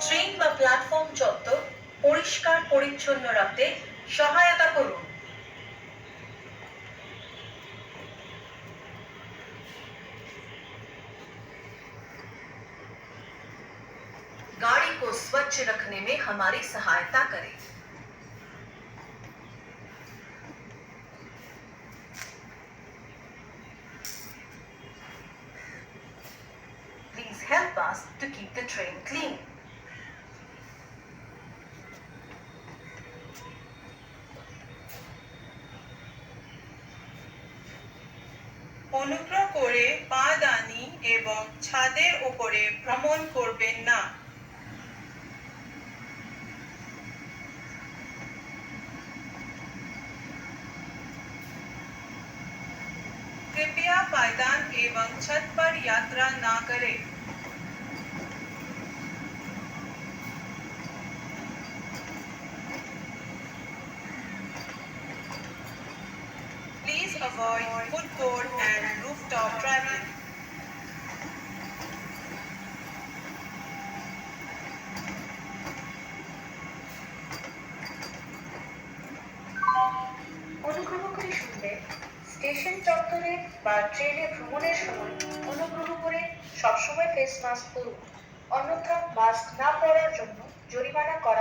Train বা platform চত্বর পরিষ্কার পরিচ্ছন্ন রাখতে সহায়তা করুন गाड़ी को स्वच्छ रखने में हमारी सहायता करें Please help us to keep the train clean. অনুগ্রহ করে পাদানি এবং ছাদের উপরে ভ্রমণ করবেন না कृपया पायदान एवं छत पर यात्रा ना करें avoid food court, and rooftop traveling. অনুগ্রহ করে শুনবেন স্টেশন চত্বরে বা ট্রেনে ভ্রমণের সময় অনুগ্রহ করে সবসময় ফেস মাস্ক পরুন অন্যথা মাস্ক না পরার জন্য জরিমানা করা